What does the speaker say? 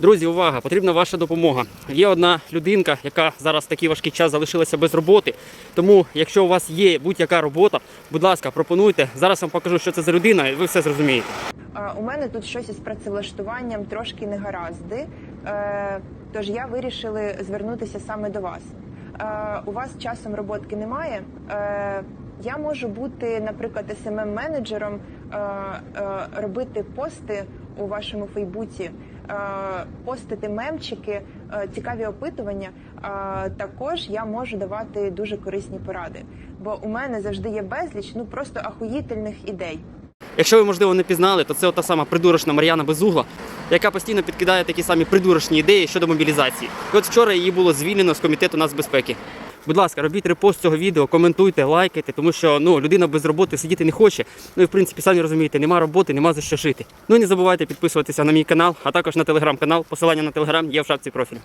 Друзі, увага! Потрібна ваша допомога. Є одна людинка, яка зараз в такий важкий час залишилася без роботи. Тому, якщо у вас є будь-яка робота, будь ласка, пропонуйте. Зараз вам покажу, що це за людина, і ви все зрозумієте. У мене тут щось із працевлаштуванням трошки негаразди, е, тож я вирішила звернутися саме до вас. Е, У вас часом роботки немає. Е, Я можу бути, наприклад, smm менеджером робити пости у вашому Фейбуці, е, постити мемчики, е, цікаві опитування. Е, Також я можу давати дуже корисні поради, бо у мене завжди є безліч ну просто ахуїтельних ідей. Якщо ви, можливо, не пізнали, то це та сама придурочна Мар'яна Безугла, яка постійно підкидає такі самі придурочні ідеї щодо мобілізації. І от вчора її було звільнено з комітету нацбезпеки. Будь ласка, робіть репост цього відео, коментуйте, лайкайте, тому що ну людина без роботи сидіти не хоче. Ну і в принципі, самі розумієте, нема роботи, нема за що жити. Ну і не забувайте підписуватися на мій канал, а також на телеграм-канал. Посилання на телеграм є в шапці профілю.